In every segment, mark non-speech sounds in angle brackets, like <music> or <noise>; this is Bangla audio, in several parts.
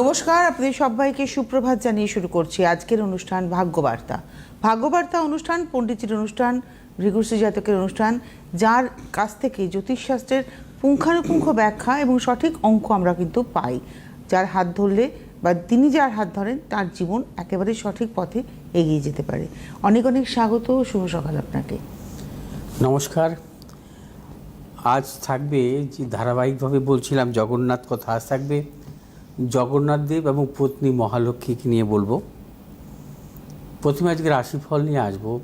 নমস্কার, আপনাদের সবাইকে সুপ্রভাত জানিয়ে শুরু করছি আজকের অনুষ্ঠান ভাগ্যবার্তা। ভাগ্যবার্তা অনুষ্ঠান, পণ্ডিতের অনুষ্ঠান ভৃগুশ্রী জাতকের অনুষ্ঠান, যার কাছ থেকে জ্যোতিষশাস্ত্রের পুঙ্খানুপুঙ্খ ব্যাখ্যা এবং সঠিক অঙ্ক আমরা কিন্তু পাই। যার হাত ধরলে বা তিনি যার হাত ধরেন, তার জীবন একেবারে সঠিক পথে এগিয়ে যেতে পারে। অনেক অনেক স্বাগত, শুভ সকাল আপনাকে। নমস্কার। আজ থাকবে যে ধারাবাহিকভাবে বলছিলাম জগন্নাথ কথা, আজ থাকবে জগন্নাথ দেব এবং পত্নী মহালক্ষ্মীকে নিয়ে বলব। প্রথমে আজকে রাশিফল নিয়ে আসব।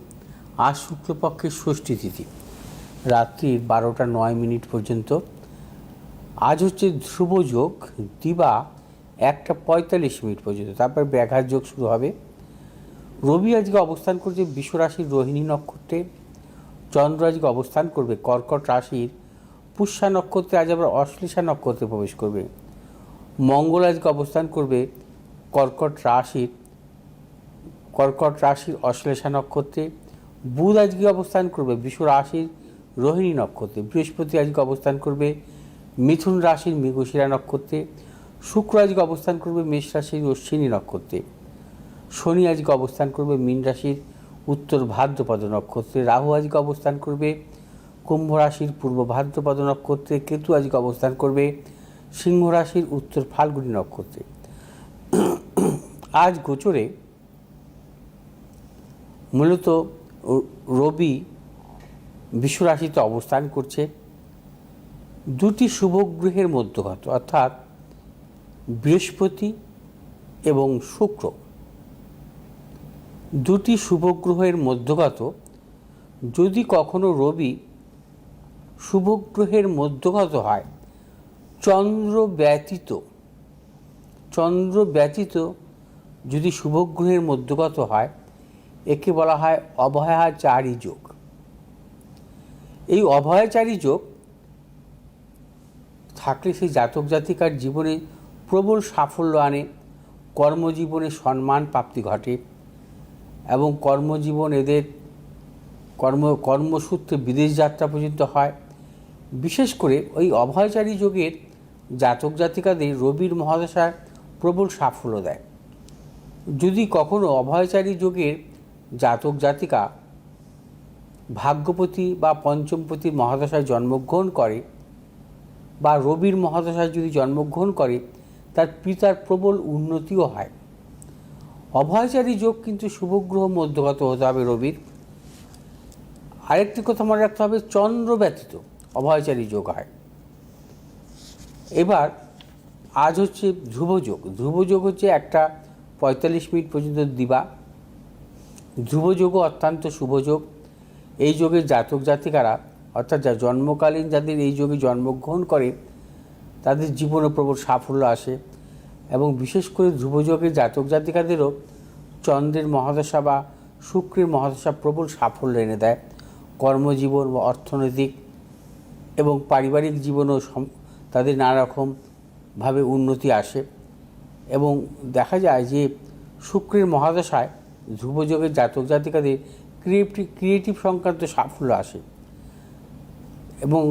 আজ শুক্লপক্ষের ষষ্ঠী তিথি। রাত্রি বারোটা নয় মিনিট পর্যন্ত। আজ হচ্ছে ধ্রুব যোগ, দিবা একটা পঁয়তাল্লিশ মিনিট পর্যন্ত। তারপর ব্যাঘাত যোগ শুরু হবে। রবি আজকে অবস্থান করছে বিশ্বরাশির রোহিণী নক্ষত্রে। চন্দ্র আজকে অবস্থান করবে কর্কট রাশির। পুষ্যা নক্ষত্রে আজ আবার অশ্লেষা নক্ষত্রে প্রবেশ করবে। মঙ্গল আজকে অবস্থান করবে কর্কট রাশির কর্কট রাশির অশ্লেষা নক্ষত্রে। বুধ আজকে অবস্থান করবে বিশ্ব রাশির রোহিণী নক্ষত্রে। বৃহস্পতি আজকে অবস্থান করবে মিথুন রাশির মৃগশিরা নক্ষত্রে। শুক্র আজকে অবস্থান করবে মেষ রাশির অশ্বিনী নক্ষত্রে। শনি আজকে অবস্থান করবে মীন রাশির উত্তর ভাদ্রপদ নক্ষত্রে। রাহু আজকে অবস্থান করবে কুম্ভ রাশির পূর্ব ভাদ্রপদ নক্ষত্রে। কেতু আজকে অবস্থান করবে সিংহ রাশির উত্তর ফাল্গুনী নক্ষত্রে। আজ গোচরে মূলত রবি বিশ্বরাশিতে অবস্থান করছে। দুটি শুভ গ্রহের মধ্যগত অর্থাৎ বৃহস্পতি এবং শুক্র। দুটি শুভগ্রহের মধ্যগত যদি কখনো রবি শুভগ্রহের মধ্যগত হয় চন্দ্র ব্যতীত চন্দ্র ব্যতীত যদি শুভগ্রহের মধ্যগত হয়, একে বলা হয় অভয়াচারী যোগ। এই অভয়াচারী যোগ থাকলে সেই জাতক জাতিকার জীবনে প্রবল সাফল্য আনে, কর্মজীবনে সম্মান প্রাপ্তি ঘটে এবং কর্মজীবন এদের কর্ম, কর্মসূত্রে বিদেশ যাত্রা পর্যন্ত হয়। বিশেষ করে ওই অভয়চারী যোগের জাতক জাতিকাদের রবির মহাদশায় প্রবল সাফল্য দেয়। যদি কখনো অভয়চারী যোগের জাতক জাতিকা ভাগ্যপতি বা পঞ্চমপতির মহাদশায় জন্মগ্রহণ করে বা রবির মহাদশায় যদি জন্মগ্রহণ করে, তার পিতার প্রবল উন্নতিও হয়। অভয়চারী যোগ কিন্তু শুভগ্রহ মধ্যগত হতে হবে রবির। আরেকটি কথা মনে রাখতে হবে, চন্দ্র ব্যতীত অভয়চারী যোগ হয়। এবার আজ হচ্ছে ধ্রুবযোগ। ধ্রুবযোগ হচ্ছে একটা পঁয়তাল্লিশ মিনিট পর্যন্ত দিবা। ধ্রুবযোগও অত্যন্ত শুভযোগ এই যোগের জাতক জাতিকারা, অর্থাৎ যা জন্মকালীন যাদের এই যোগে জন্মগ্রহণ করে, তাদের জীবনে প্রবল সাফল্য আসে এবং বিশেষ করে ধ্রুবযোগের জাতক জাতিকাদেরও চন্দ্রের মহাদশা বা শুক্রের মহাদশা প্রবল সাফল্য এনে দেয়। কর্মজীবন বা অর্থনৈতিক এবং পারিবারিক জীবনও তাদের নানা রকমভাবে উন্নতি আসে এবং দেখা যায় যে শুক্রের মহাদশায় ধ্রুবযোগের জাতক জাতিকাদের ক্রিয়েটিভ ক্রিয়েটিভ সংক্রান্ত সাফল্য আসে এবং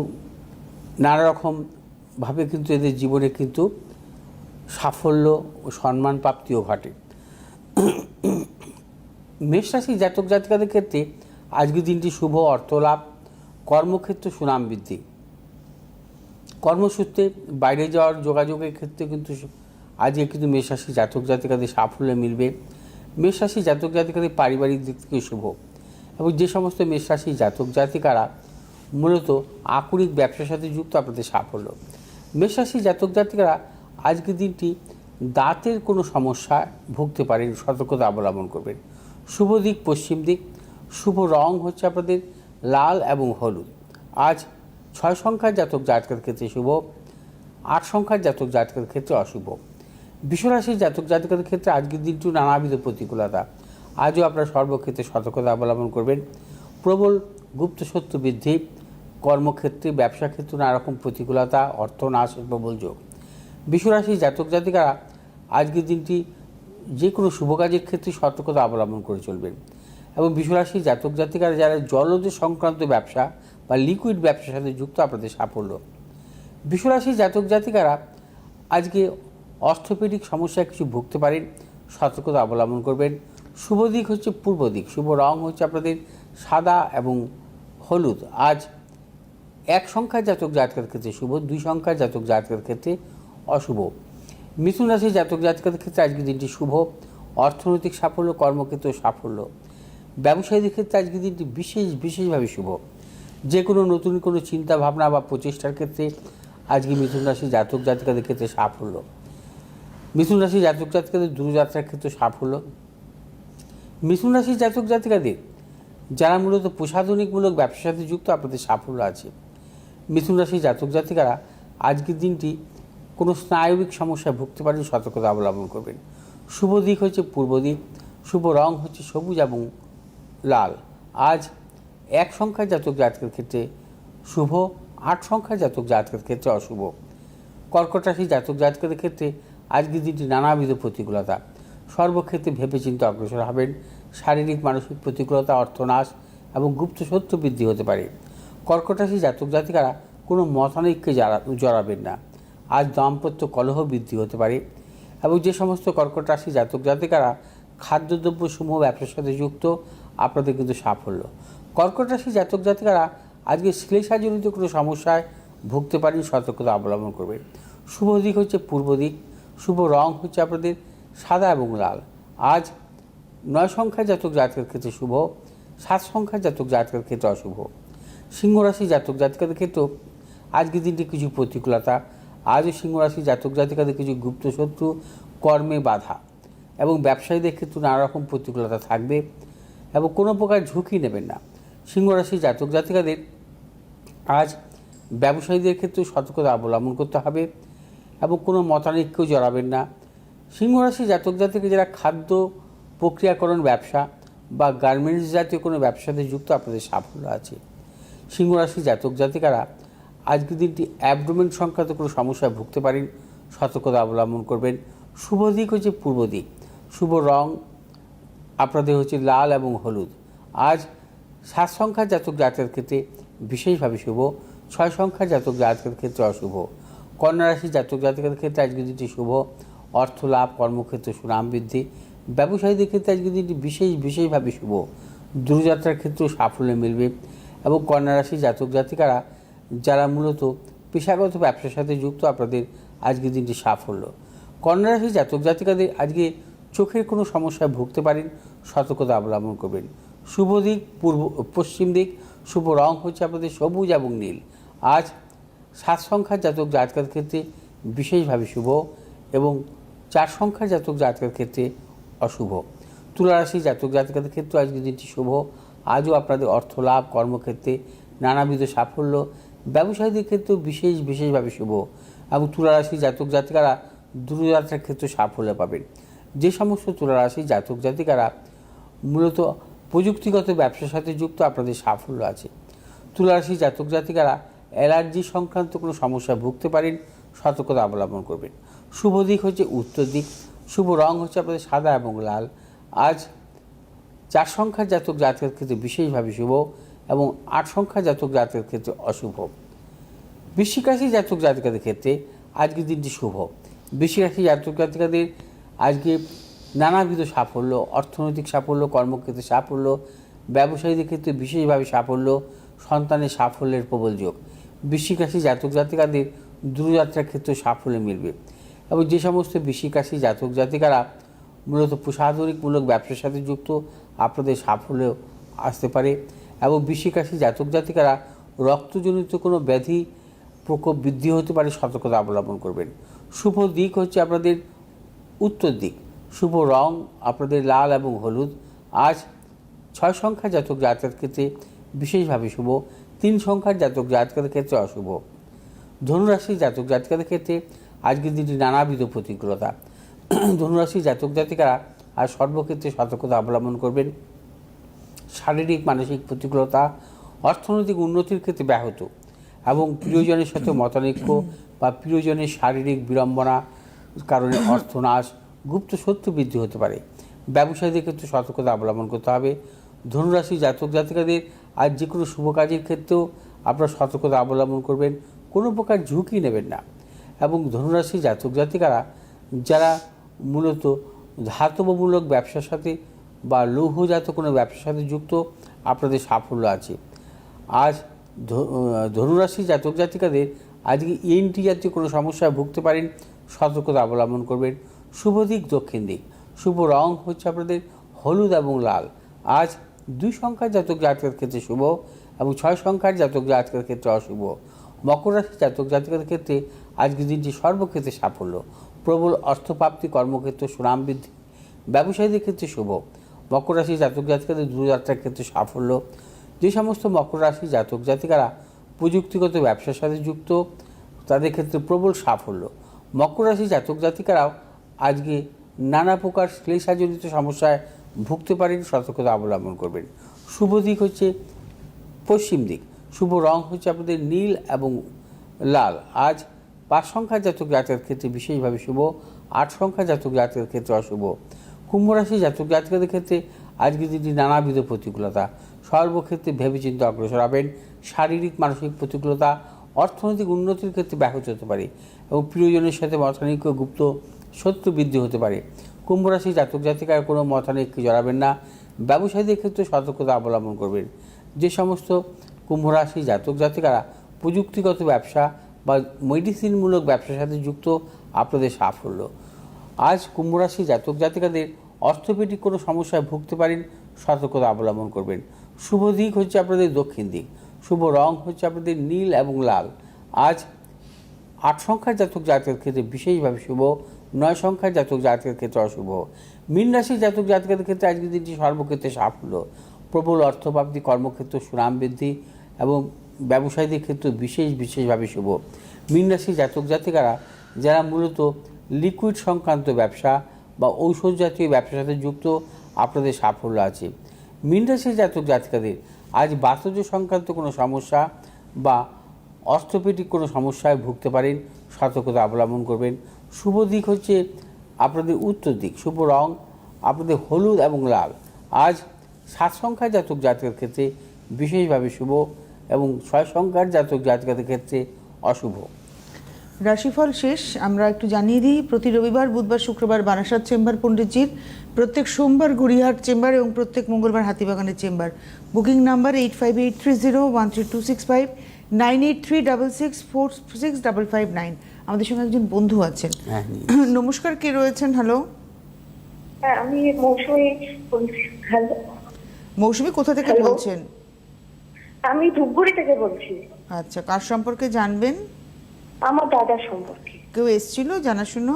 নানা রকমভাবে কিন্তু এদের জীবনে কিন্তু সাফল্য ও সম্মান প্রাপ্তিও ঘটে মেষরাশি জাতক জাতিকাদের ক্ষেত্রে আজকের দিনটি শুভ অর্থলাভ, কর্মক্ষেত্র সুনাম বৃদ্ধি। কর্মসূত্রে বাইরে যাওয়ার যোগাযোগের ক্ষেত্রে কিন্তু আজকে কিন্তু মেষরাশি জাতক জাতিকাদের সাফল্য মিলবে। মেষরাশি জাতক জাতিকাদের পারিবারিক দিক থেকে শুভ। এবং যে সমস্ত মেষরাশি জাতক জাতিকারা মূলত আকরিক ব্যবসার সাথে যুক্ত আপনাদের সাফল্য। মেষরাশি জাতক জাতিকারা আজকের দিনটি দাঁতের কোনো সমস্যা ভুগতে পারেন, সতর্কতা অবলম্বন করবেন। শুভ দিক, পশ্চিম দিক। শুভ রং হচ্ছে আপনাদের লাল এবং হলুদ। আজ ছয় সংখ্যার জাতক জাতকের ক্ষেত্রে শুভ, আট সংখ্যার জাতক জাতকের ক্ষেত্রে অশুভ। বিশ্বরাশির জাতক জাতকের ক্ষেত্রে আজকের দিনটি নানাবিধ প্রতিকূলতা। আজও আপনারা সর্বক্ষেত্রে সতর্কতা অবলম্বন করবেন। প্রবল গুপ্ত সত্য বৃদ্ধি, কর্মক্ষেত্রে, ব্যবসা ক্ষেত্রে নানা রকম প্রতিকূলতা, অর্থ নাশের প্রবল যোগ। বিশ্বরাশির জাতক জাতিকারা আজকের দিনটি যে কোনো শুভ কাজের ক্ষেত্রে সতর্কতা অবলম্বন করে চলবেন। এবং বিশ্বরাশির জাতক জাতিকারা যারা জলজ সংক্রান্ত ব্যবসা বা লিকুইড ব্যবসার সাথে যুক্ত আপনাদের সাফল্য। বিশ্বরাশির জাতক জাতিকারা আজকে অর্থোপেডিক সমস্যায় কিছু ভুগতে পারেন, সতর্কতা অবলম্বন করবেন। শুভ দিক হচ্ছে পূর্ব দিক, শুভ রং হচ্ছে আপনাদের সাদা এবং হলুদ। আজ এক সংখ্যার জাতক জাতকের ক্ষেত্রে শুভ, দুই সংখ্যার জাতক জাতকের ক্ষেত্রে অশুভ। মিথুন রাশির জাতক জাতকের ক্ষেত্রে আজকের দিনটি শুভ, অর্থনৈতিক সাফল্য কর্মক্ষেত্রে সাফল্য। ব্যবসায়ীদের ক্ষেত্রে আজকের দিনটি বিশেষ, বিশেষভাবে শুভ। যে কোনো নতুন কোনো চিন্তা ভাবনা বা প্রচেষ্টার ক্ষেত্রে আজকে মিথুন রাশি জাতক জাতিকাদের ক্ষেত্রে সাফল্য। মিথুন রাশি জাতক জাতিকাদের দূরযাত্রার ক্ষেত্রে সাফল্য। মিথুন রাশি জাতক জাতিকাদের যারা মূলত প্রসাধনিকমূলক ব্যবসার সাথে যুক্ত, আপনাদের সাফল্য আছে। মিথুন রাশির জাতক জাতিকারা আজকের দিনটি কোনো স্নায়বিক সমস্যায় ভুগতে পারেন, সতর্কতা অবলম্বন করবেন। শুভ দিক হচ্ছে পূর্ব দিক, শুভ রং হচ্ছে সবুজ এবং লাল। আজ এক সংখ্যার জাতক জাতকের ক্ষেত্রে শুভ, আট সংখ্যার জাতক জাতকের ক্ষেত্রে অশুভ। কর্কট রাশি জাতক জাতকের ক্ষেত্রে আজকের দিনটি নানাবিধ প্রতিকূলতা। সর্বক্ষেত্রে ভেবেচিন্তে অগ্রসর হবেন। শারীরিক, মানসিক প্রতিকূলতা, অর্থনাশ এবং গুপ্ত সত্য বৃদ্ধি হতে পারে। কর্কট রাশি জাতক জাতিকারা কোনো মতানৈক্যে জড়া জড়াবেন না। আজ দাম্পত্য কলহ বৃদ্ধি হতে পারে এবং যে সমস্ত কর্কট রাশি জাতক জাতিকারা খাদ্যদ্রব্য সমূহ ব্যবসার সাথে যুক্ত, আপনাদের কিন্তু সাফল্য। কর্কট রাশি জাতক জাতিকারা আজকে শ্লেষাজনিত কোনো সমস্যায় ভুগতে পারেন, সতর্কতা অবলম্বন করবেন শুভ দিক হচ্ছে পূর্ব দিক, শুভ রং হচ্ছে আপনাদের সাদা এবং লাল। আজ নয় সংখ্যার জাতক জাতকের ক্ষেত্রে শুভ, সাত সংখ্যার জাতক জাতকের ক্ষেত্রে অশুভ। সিংহ রাশি জাতক জাতিকাদের ক্ষেত্রেও আজকের দিনটি কিছু প্রতিকূলতা, আজও সিংহ রাশি জাতক জাতিকাদের কিছু গুপ্ত শত্রু, কর্মে বাধা এবং ব্যবসায়ীদের ক্ষেত্রে নানা রকম প্রতিকূলতা থাকবে এবং কোনো প্রকার ঝুঁকি নেবেন না। সিংহ রাশি জাতক জাতিকাদের আজ ব্যবসায়ীদের ক্ষেত্রে সতর্কতা অবলম্বন করতে হবে এবং কোনো মতানৈক্যও জড়াবেন না। সিংহরাশি জাতক জাতিকে যারা খাদ্য, প্রক্রিয়াকরণ ব্যবসা বা গার্মেন্টস জাতীয় কোনো ব্যবসাতে যুক্ত, আপনাদের সাফল্য আছে। সিংহরাশি জাতক জাতিকারা আজকের দিনটি অ্যাবডোমেন সংক্রান্ত কোনো সমস্যায় ভুগতে পারেন, সতর্কতা অবলম্বন করবেন। শুভ দিক হচ্ছে পূর্ব দিক। শুভ রং, আপনাদের হচ্ছে লাল এবং হলুদ। আজ সাত সংখ্যার জাতক জাতকের ক্ষেত্রে বিশেষভাবে শুভ, ছয় সংখ্যার জাতক জাতকের ক্ষেত্রে অশুভ। কন্যা রাশির জাতক জাতকের ক্ষেত্রে আজকের দিনটি শুভ। অর্থ লাভ, কর্মক্ষেত্রে সুনাম বৃদ্ধি। ব্যবসায়ীদের ক্ষেত্রে আজকের দিনটি বিশেষ, বিশেষভাবে শুভ। দূরযাত্রার ক্ষেত্রেও সাফল্য মিলবে এবং কন্যা রাশির জাতক জাতিকারা, যারা মূলত পেশাগত ব্যবসার সাথে যুক্ত, আপনাদের আজকের দিনটি সাফল্য। কন্যা রাশির জাতক জাতিকাদের আজকে চোখের কোনো সমস্যায় ভুগতে পারেন, সতর্কতা অবলম্বন করবেন। শুভ দিক, পূর্ব, পশ্চিম দিক, শুভ রং হচ্ছে আপনাদের সবুজ এবং নীল। আজ সাত সংখ্যার জাতক জাতকের ক্ষেত্রে বিশেষভাবে শুভ এবং চার সংখ্যার জাতক জাতকের ক্ষেত্রে অশুভ। তুলারাশি জাতক জাতকের ক্ষেত্রে আজকের দিনটি শুভ। আজও আপনাদের অর্থ লাভ, কর্মক্ষেত্রে নানাবিধ সাফল্য, ব্যবসায়ীদের ক্ষেত্রেও বিশেষ, বিশেষভাবে শুভ এবং তুলারাশি জাতক জাতিকারা দূরযাত্রার ক্ষেত্রে সাফল্য পাবেন। যে সমস্ত তুলারাশি জাতক জাতিকারা মূলত প্রযুক্তিগত ব্যবসার সাথে যুক্ত আপনাদের সাফল্য আছে। তুলারাশি জাতক জাতিকারা অ্যালার্জি সংক্রান্ত কোনো সমস্যায় ভুগতে পারেন, সতর্কতা অবলম্বন করবেন। শুভ দিক হচ্ছে উত্তর দিক, শুভ রং হচ্ছে আপনাদের সাদা এবং লাল। আজ চার সংখ্যার জাতক জাতকের ক্ষেত্রে বিশেষভাবে শুভ এবং আট সংখ্যার জাতক জাতকের ক্ষেত্রে অশুভ। বৃশ্চিক রাশি জাতক জাতিকাদের ক্ষেত্রে আজকের দিনটি শুভ। বৃশ্চিক রাশি জাতক জাতিকাদের আজকে নানাবিধ সাফল্য, অর্থনৈতিক সাফল্য, কর্মক্ষেত্রে সাফল্য, ব্যবসায়ীদের ক্ষেত্রে বিশেষভাবে সাফল্য, সন্তানের সাফল্যের প্রবল যোগ। বৃশ্চিক জাতক জাতিকাদের দূরযাত্রার ক্ষেত্রে সাফল্য মিলবে। এবং যে সমস্ত বৃশ্চিক জাতক জাতিকারা মূলত প্রসাধনিকমূলক ব্যবসার সাথে যুক্ত, আপনাদের সাফল্য আসতে পারে। এবং বৃশ্চিক জাতক জাতিকারা রক্তজনিত কোনো ব্যাধি প্রকোপ বৃদ্ধি হতে পারে, সতর্কতা অবলম্বন করবেন। শুভ দিক হচ্ছে আপনাদের উত্তর দিক। শুভ রং, আপনাদের লাল এবং হলুদ। আজ ছয় সংখ্যার জাতক জাতকের ক্ষেত্রে বিশেষভাবে শুভ, তিন সংখ্যার জাতক জাতকের ক্ষেত্রে অশুভ। ধনুরাশি জাতক জাতিকাদের ক্ষেত্রে আজকের দিনটি নানাবিধ প্রতিকূলতা। ধনুরাশি জাতক জাতিকারা আজ সর্বক্ষেত্রে সতর্কতা অবলম্বন করবেন। শারীরিক, মানসিক প্রতিকূলতা, অর্থনৈতিক উন্নতির ক্ষেত্রে ব্যাহত এবং প্রিয়জনের সাথে মতানৈক্য বা প্রিয়জনের শারীরিক বিড়ম্বনা কারণে অর্থনাশ গুপ্ত সত্য বৃদ্ধি হতে পারে। ব্যবসায়ীদের ক্ষেত্রে সতর্কতা অবলম্বন করতে হবে। ধনুরাশি জাতক জাতিকাদের আর যে কোনো শুভ কাজের ক্ষেত্রেও আপনারা সতর্কতা অবলম্বন করবেন, কোনো প্রকার ঝুঁকি নেবেন না। এবং ধনুরাশি জাতক জাতিকারা যারা মূলত ধাতবমূলক ব্যবসার সাথে বা লৌহজাত কোনো ব্যবসার সাথে যুক্ত, আপনাদের সাফল্য আছে। আজ ধনুরাশি জাতক জাতিকাদের আজকে ইএনটি জাতীয় কোনো সমস্যায় ভুগতে পারেন, সতর্কতা অবলম্বন করবেন। শুভ দিক, দক্ষিণ দিক। শুভ রং হচ্ছে আপনাদের হলুদ এবং লাল। আজ দুই সংখ্যার জাতক জাতকের ক্ষেত্রে শুভ এবং ছয় সংখ্যার জাতক জাতকের ক্ষেত্রে অশুভ। মকর রাশি জাতক জাতকের ক্ষেত্রে আজকের দিনটি সর্বক্ষেত্রে সাফল্য, প্রবল অর্থপ্রাপ্তি, কর্মক্ষেত্র, সুনাম বৃদ্ধি, ব্যবসায়ীদের ক্ষেত্রে শুভ। মকর রাশি জাতক জাতিকাদের দূরযাত্রার ক্ষেত্রে সাফল্য। যে সমস্ত মকর রাশি জাতক জাতিকারা প্রযুক্তিগত ব্যবসার সাথে যুক্ত, তাদের ক্ষেত্রে প্রবল সাফল্য। মকর রাশি জাতক জাতিকারাও আজকে নানা প্রকার শ্লেষাজনিত সমস্যায় ভুগতে পারেন, সতর্কতা অবলম্বন করবেন। শুভ দিক হচ্ছে পশ্চিম দিক। শুভ রং হচ্ছে আপনাদের নীল এবং লাল। আজ পাঁচ সংখ্যা জাতক জাতকের ক্ষেত্রে বিশেষভাবে শুভ, আট সংখ্যা জাতক জাতকের ক্ষেত্রে অশুভ। কুম্ভ রাশি জাতক জাতকের ক্ষেত্রে আজকে দিনটি নানাবিধ প্রতিকূলতা। সর্বক্ষেত্রে ভেবেচিন্তে অগ্রসর হবেন। শারীরিক, মানসিক প্রতিকূলতা, অর্থনৈতিক উন্নতির ক্ষেত্রে ব্যাহত হতে পারে। এবং প্রিয়জনের সাথে মতানৈক্য, গুপ্ত শত্রু বৃদ্ধি হতে পারে। কুম্ভ রাশি জাতক জাতিকার কোনো মতানৈক্যে জড়াবেন না। ব্যবসায়ীদের ক্ষেত্রে সতর্কতা অবলম্বন করবেন। যে সমস্ত কুম্ভ রাশি জাতক জাতিকারা প্রযুক্তিগত ব্যবসা বা মেডিসিনমূলক ব্যবসার সাথে যুক্ত, আপনাদের সাফল্য। আজ কুম্ভ রাশি জাতক জাতিকাদের অর্থোপেডিক কোনো সমস্যায় ভুগতে পারেন, সতর্কতা অবলম্বন করবেন। শুভ দিক হচ্ছে আপনাদের দক্ষিণ দিক। শুভ রং হচ্ছে আপনাদের নীল এবং লাল। আজ আট সংখ্যার জাতক জাতকের ক্ষেত্রে বিশেষভাবে শুভ, নয় সংখ্যার জাতক জাতকের ক্ষেত্রে অশুভ। মীন রাশির জাতক জাতকের ক্ষেত্রে আজকের দিনটি সর্বক্ষেত্রে সাফল্য। প্রবল অর্থপ্রাপ্তি, কর্মক্ষেত্র, সুনাম বৃদ্ধি এবং ব্যবসায়ীদের ক্ষেত্রে বিশেষ বিশেষভাবে শুভ। মীন রাশির জাতক জাতিকারা, যারা মূলত লিকুইড সংক্রান্ত ব্যবসা বা ঔষধ জাতীয় ব্যবসার সাথে যুক্ত, আপনাদের সাফল্য আছে। মীন রাশির জাতক জাতিকাদের, আজ বাতজ সংক্রান্ত কোনো সমস্যা বা অর্থোপেডিক কোনো সমস্যায় ভুগতে পারেন, সতর্কতা অবলম্বন করবেন। শুভ দিক হচ্ছে আপনাদের উত্তর দিক, শুভ রং, আপনাদের হলুদ এবং লাল। আজ সাত সংখ্যার জাতক জাতকের ক্ষেত্রে বিশেষভাবে শুভ এবং ছয় সংখ্যার জাতক জাতকের ক্ষেত্রে অশুভ। রাশিফল শেষ, আমরা একটু জানিয়ে দিই, প্রতি রবিবার, বুধবার, শুক্রবার, বারাসাত চেম্বার, পণ্ডিতজির প্রত্যেক সোমবার গড়িয়াহাট চেম্বার এবং প্রত্যেক মঙ্গলবার হাতিবাগানের chamber. Booking number eight five eight three zero one three two six five nine eight three double six four six double five nine. আমাদের সঙ্গে একজন বন্ধু আছেন। হ্যাঁ <clears throat> নমস্কার কে রয়েছেন? হ্যালো হ্যাঁ আমি মৌসুমি হ্যালো মৌসুমী কোথা থেকে বলছেন? আমি ধূপগুড়ি থেকে বলছি। আচ্ছা কার সম্পর্কে জানবেন? আমার দাদার সম্পর্কে। কেউ এসছিল জানাশুনো?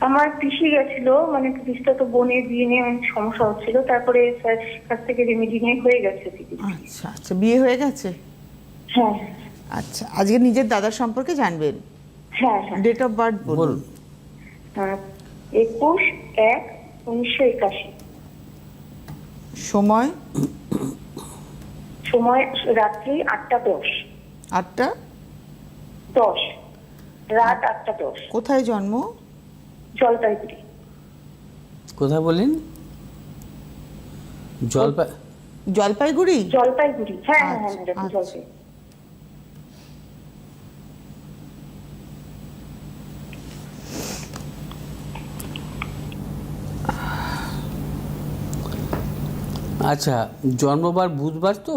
আমার পিসি গেছিল মানে পিসটা তো বোনের বিয়ে নিয়ে অনেক সমস্যা হচ্ছিল তারপরে স্যার কাছ থেকে রেমেডি নিয়ে হয়ে গেছে আচ্ছা আচ্ছা বিয়ে হয়ে গেছে? হ্যাঁ। আচ্ছা আজকে নিজের দাদার সম্পর্কে জানবেন? হ্যাঁ হ্যাঁ। ডেট অফ বার্থ বলুন। বলুন। হ্যাঁ, একুশ এক উনিশশো একাশি। সময়? সময় রাত্রি আটটা দশ। আটটা? দশ। রাত আটটা দশ। কোথায় জন্ম? জলপাইগুড়ি। কোথায় বললেন? জলপাই জলপাইগুড়ি? জলপাইগুড়ি। হ্যাঁ হ্যাঁ হ্যাঁ আচ্ছা। জলপাইগুড়ি। আচ্ছা জন্মবার বুধবার তো?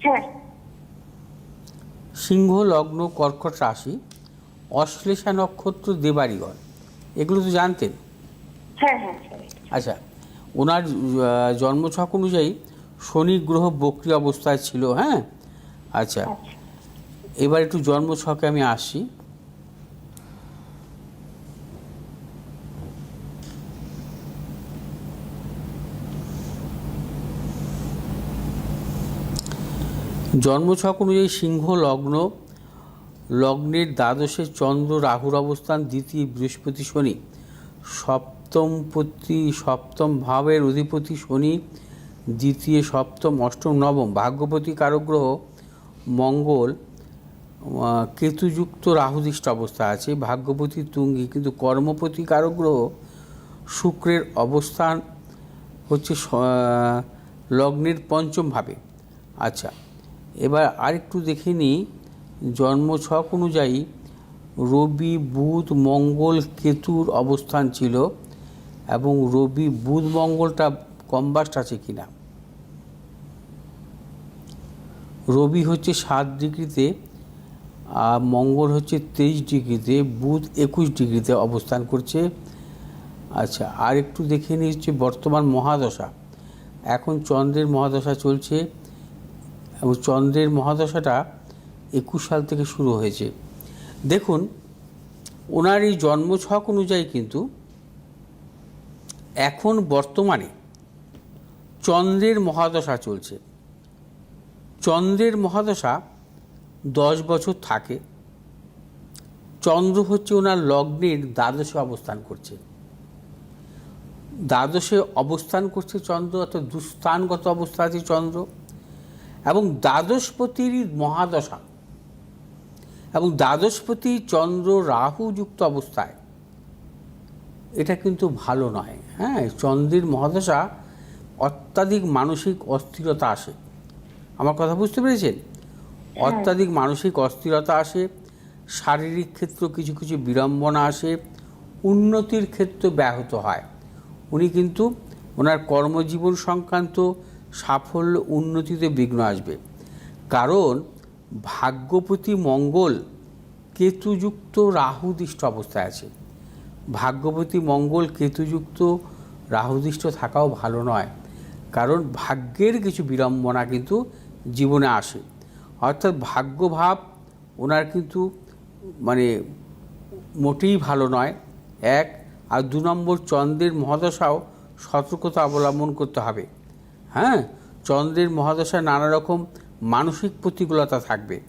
হ্যাঁ। সিংহ লগ্ন কর্কট রাশি অশ্লেষা নক্ষত্র দেবাড়িগণ এগুলো তো জানতেন? হ্যাঁ হ্যাঁ আচ্ছা ওনার জন্মছক অনুযায়ী শনি গ্রহ বক্রি অবস্থায় ছিল হ্যাঁ? আচ্ছা আচ্ছা। এবার একটু জন্মছকে আমি আসছি জন্মছক অনুযায়ী সিংহ, লগ্ন, লগ্নের দ্বাদশে চন্দ্র, রাহুর অবস্থান, দ্বিতীয় বৃহস্পতি শনি, সপ্তমপতি, সপ্তম ভাবের অধিপতি শনি, দ্বিতীয়, সপ্তম, অষ্টম, নবম, ভাগ্যপতি কারগ্রহ, মঙ্গল কেতুযুক্ত রাহুদৃষ্ট অবস্থা আছে, ভাগ্যপতি তুঙ্গি, কিন্তু কর্মপতি কারগ্রহ শুক্রের অবস্থান হচ্ছে লগ্নের পঞ্চম ভাবে। আচ্ছা এবার আরেকটু দেখে নিই জন্মছক অনুযায়ী রবি, বুধ, মঙ্গল, কেতুর অবস্থান ছিল এবং রবি, বুধ, মঙ্গলটা কম্বাস্ট আছে কিনা। রবি হচ্ছে সাত ডিগ্রিতে, আর মঙ্গল হচ্ছে তেইশ ডিগ্রিতে, বুধ একুশ ডিগ্রিতে অবস্থান করছে। আচ্ছা আর একটু দেখে নিই হচ্ছে বর্তমান মহাদশা। এখন চন্দ্রের মহাদশা চলছে। এবং চন্দ্রের মহাদশাটা একুশ সাল থেকে শুরু হয়েছে। দেখুন, ওনার এই জন্মছক অনুযায়ী কিন্তু এখন বর্তমানে চন্দ্রের মহাদশা চলছে। চন্দ্রের মহাদশা দশ বছর থাকে। চন্দ্র হচ্ছে ওনার লগ্নের দ্বাদশে অবস্থান করছে। দ্বাদশে অবস্থান করছে চন্দ্র, অর্থাৎ দুস্থানগত অবস্থা আছে চন্দ্র। এবং দ্বাদশপতির মহাদশা এবং দ্বাদশপতি চন্দ্র রাহু যুক্ত অবস্থায় এটা কিন্তু ভালো নয়। হ্যাঁ চন্দ্রের মহাদশা অত্যাধিক মানসিক অস্থিরতা আসে। আমার কথা বুঝতে পেরেছেন? অত্যাধিক মানসিক অস্থিরতা আসে শারীরিক ক্ষেত্র কিছু কিছু বিড়ম্বনা আসে উন্নতির ক্ষেত্রে ব্যাহত হয়। উনি কিন্তু ওনার কর্মজীবন সংক্রান্ত সাফল্য উন্নতিতে বিঘ্ন আসবে। কারণ ভাগ্যপতি মঙ্গল কেতুযুক্ত রাহুদিষ্ট অবস্থায় আছে। ভাগ্যপতি মঙ্গল কেতুযুক্ত রাহুদিষ্ট থাকাও ভালো নয়। কারণ ভাগ্যের কিছু বিড়ম্বনা কিন্তু জীবনে আসে। অর্থাৎ ভাগ্যভাব ওনার কিন্তু মানে মোটেই ভালো নয়। এক, আর দু নম্বর চন্দ্রের মহাদশাও সতর্কতা অবলম্বন করতে হবে। হ্যাঁ চন্দ্রের মহাদশায় নানা রকম মানসিক প্রতিকূলতা থাকবে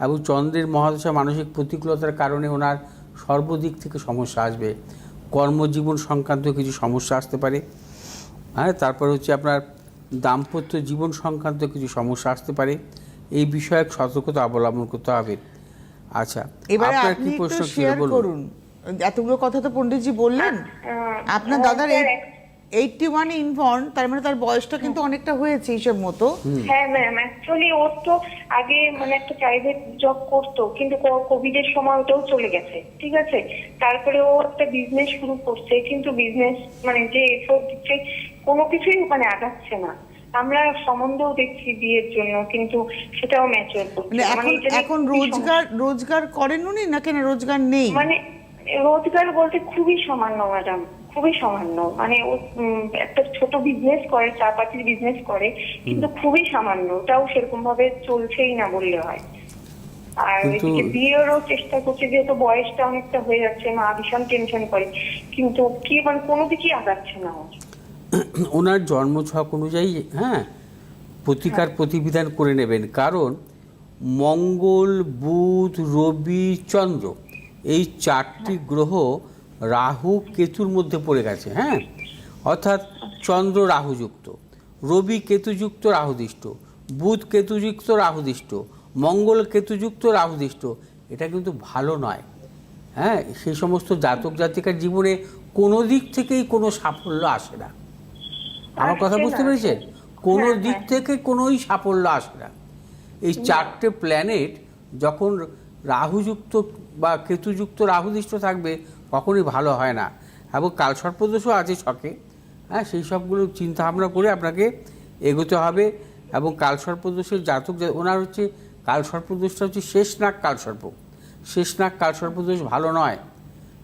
এবং চন্দ্রের মহাদশা মানসিক প্রতিকূলতার কারণে ওনার সর্বদিক থেকে সমস্যা আসবে। কর্মজীবন সংক্রান্ত কিছু সমস্যা আসতে পারে। হ্যাঁ তারপর হচ্ছে আপনার দাম্পত্য জীবন সংক্রান্ত কিছু সমস্যা আসতে পারে। এই বিষয়ে সতর্কতা অবলম্বন করতে হবে। আচ্ছা এবারে আপনার আপনি কি প্রশ্ন একটু শেয়ার বলুন। করুন। এতগুলো কথা তো পণ্ডিতজি বললেন। আপনার হ্যাঁ, দাদার স্যার, এইটটি ওয়ান ইনভর্ন তার মানে তার বয়সটা কিন্তু অনেকটা হয়েছে হিসেব মতো। হ্যাঁ ম্যাম অ্যাকচুয়ালি ওর তো আগে মানে একটা প্রাইভেট জব করতো কিন্তু কোভিড এর সময় ওটাও চলে গেছে ঠিক আছে? তারপরে ও একটা বিজনেস শুরু করছে কিন্তু বিজনেস মানে যে এফোর্ট দিচ্ছে কোনো কিছুই মানে আগাচ্ছে না। আমরা সম্বন্ধও দেখছি বিয়ের জন্য কিন্তু সেটাও ম্যাচুয়ার করছে মানে এখন এখন রোজগার রোজগার করেন উনি না রোজগার নেই? মানে রোজগার বলতে খুবই সামান্য ম্যাডাম খুবই সামান্য। মানে ও একটা ছোট বিজনেস করে চা পাতির বিজনেস করে কিন্তু খুবই সামান্য। ওটাও সেরকম ভাবে চলছেই না বললে হয়। আর এদিকে বিয়েরও চেষ্টা করছে যেহেতু বয়সটা অনেকটা হয়ে যাচ্ছে মা ভীষণ টেনশন করে কিন্তু কি মানে কোনো দিকেই আগাচ্ছে না <clears throat> ওনার জন্মছক অনুযায়ী হ্যাঁ প্রতিকার প্রতিবিধান করে নেবেন। কারণ মঙ্গল বুধ রবি চন্দ্র এই চারটি গ্রহ রাহু কেতুর মধ্যে পড়ে গেছে হ্যাঁ? অর্থাৎ চন্দ্র রাহুযুক্ত রবি কেতুযুক্ত রাহুদিষ্ট বুধ কেতুযুক্ত রাহুদিষ্ট মঙ্গল কেতুযুক্ত রাহুদিষ্ট এটা কিন্তু ভালো নয় হ্যাঁ? সেই সমস্ত জাতক জাতিকার জীবনে কোনো দিক থেকেই কোনো সাফল্য আসে না। আমার কথা বুঝতে পেরেছেন? কোনো হ্যাঁ, দিক হ্যাঁ। থেকে কোনোই সাফল্য আসে না। এই চারটে প্ল্যানেট যখন রাহুযুক্ত বা কেতুযুক্ত রাহুদিষ্ট থাকবে কখনই ভালো হয় না। এবং কালসর্পদোষও আছে ছকে। হ্যাঁ সেই সবগুলো চিন্তা ভাবনা করে আপনাকে এগোতে হবে। এবং কালসর্পদোষের জাতক ওনার হচ্ছে কালসর্পদোষটা হচ্ছে শেষ নাক কালসর্প শেষ নাক কালসর্পদোষ ভালো নয়।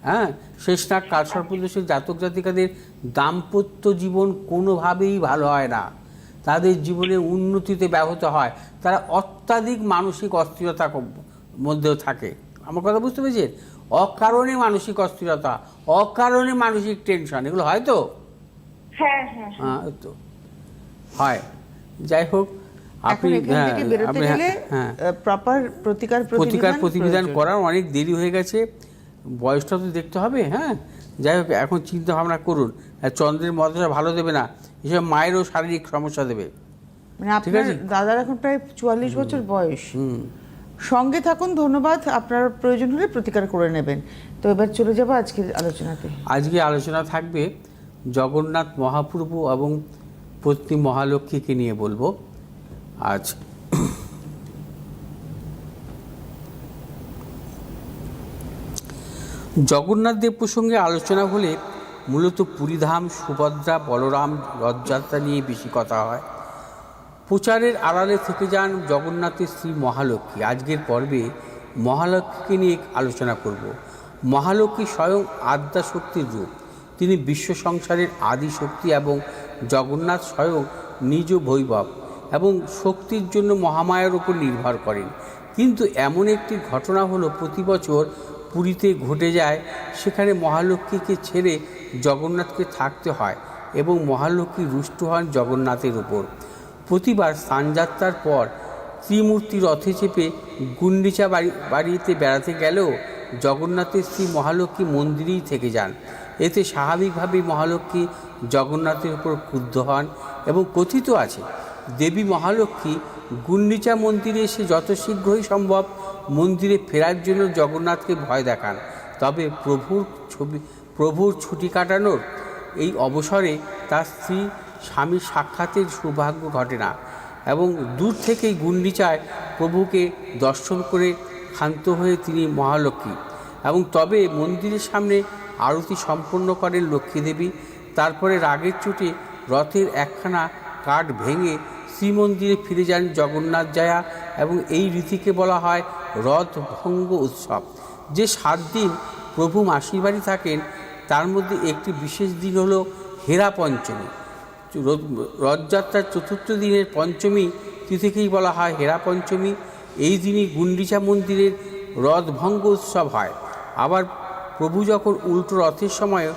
হ্যাঁ শেষনাগ কালসর্পদোষের জাতক জাতিকাদের দাম্পত্য জীবন কোনোভাবেই ভালো হয় না। তাদের জীবনে উন্নতিতে ব্যাহত হয়। তারা অত্যাধিক মানসিক অস্থিরতা মধ্যেও থাকে। আমার কথা বুঝতে পেরেছেন? অকারণে মানসিক অস্থিরতা অকারণে মানসিক টেনশন এগুলো হয় তো? হ্যাঁ হ্যাঁ হ্যাঁ। তো। হয়। যাই হোক আপনি হ্যাঁ, হ্যাঁ, হ্যাঁ। প্রপার প্রতিকার প্রতিকার প্রতিবিধান করার অনেক দেরি হয়ে গেছে। বয়সটা তো দেখতে হবে হ্যাঁ। যাই হোক এখন চিন্তা ভাবনা করুন। আর চন্দ্রের মহাদশা ভালো দেবে না। এসব মায়েরও শারীরিক সমস্যা দেবে। মানে ঠিক আপনার আছে? দাদার এখন প্রায় চুয়াল্লিশ বছর বয়স। হুম। সঙ্গে থাকুন, ধন্যবাদ। আপনার প্রয়োজন হলে প্রতিকার করে নেবেন। তো এবার চলে যাব আজকের আলোচনাতে। আজকে আলোচনা থাকবে জগন্নাথ মহাপ্রভু এবং পত্নী মহালক্ষ্মীকে নিয়ে বলব। আজ জগন্নাথ দেব প্রসঙ্গে আলোচনা হলে মূলত পুরীধাম, সুভদ্রা, বলরাম, রথযাত্রা নিয়ে বেশি কথা হয়। প্রচারের আড়ালে থেকে যান জগন্নাথের শ্রী মহালক্ষ্মী। আজকের পর্বে মহালক্ষ্মীকে নিয়ে আলোচনা করব। মহালক্ষ্মী স্বয়ং আদ্যা শক্তির রূপ। তিনি বিশ্ব সংসারের আদি শক্তি এবং জগন্নাথ স্বয়ং নিজ বৈভব এবং শক্তির জন্য মহামায়ার উপর নির্ভর করেন। কিন্তু এমন একটি ঘটনা হলো, প্রতি বছর পুরীতে ঘটে যায়, সেখানে মহালক্ষ্মীকে ছেড়ে জগন্নাথকে থাকতে হয় এবং মহালক্ষ্মী রুষ্ট হন জগন্নাথের উপর। প্রতিবার স্নানযাত্রার পর ত্রিমূর্তি রথে চেপে গুন্ডিচা বাড়ি বাড়িতে বেড়াতে গেলেও জগন্নাথের শ্রী মহালক্ষ্মী মন্দিরেই থেকে যান। এতে স্বাভাবিকভাবেই মহালক্ষ্মী জগন্নাথের উপর ক্রুদ্ধ হন এবং কথিত আছে, দেবী মহালক্ষ্মী গুন্ডিচা মন্দিরে এসে যত শীঘ্রই সম্ভব মন্দিরে ফেরার জন্য জগন্নাথকে ভয় দেখান। তবে প্রভুর ছবি প্রভুর ছুটি কাটানোর এই অবসরে তার স্ত্রী স্বামী সাক্ষাতের সৌভাগ্য ঘটে না এবং দূর থেকেই গুন্ডিচায় প্রভুকে দর্শন করে ক্ষান্ত হয়ে তিনি মহালক্ষ্মী। এবং তবে মন্দিরের সামনে আরতি সম্পন্ন করেন লক্ষ্মী দেবী। তারপরে রাগের চোটে রথের একখানা কাঠ ভেঙে শ্রীমন্দিরে ফিরে যান জগন্নাথ জয়া এবং এই রীতিকে বলা হয় রথ ভঙ্গ উৎসব। যে সাত দিন প্রভু মাসির বাড়ি থাকেন, তার মধ্যে একটি বিশেষ দিন হলো হেরা পঞ্চমী। রথযাত্রার চতুর্থ দিনের পঞ্চমী তিথিকেই বলা হয় হেরা পঞ্চমী। এই দিনই গুন্ডিচা মন্দিরের রথভঙ্গ উৎসব হয়। আবার প্রভু যখন উল্টো রথের সময়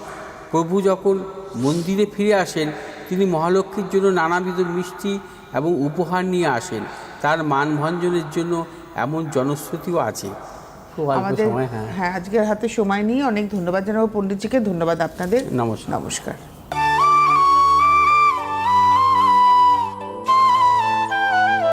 প্রভু যখন মন্দিরে ফিরে আসেন তিনি মহালক্ষ্মীর জন্য নানাবিধ মিষ্টি এবং উপহার নিয়ে আসেন। তার মানভঞ্জনের জন্য এমন জনশ্রুতিও আছে। আমাদের হ্যাঁ। হ্যাঁ আজকের হাতে সময় নিয়ে অনেক ধন্যবাদ জানাব। পণ্ডিতজিকে ধন্যবাদ আপনাদের। নমস্কার। নমস্কার।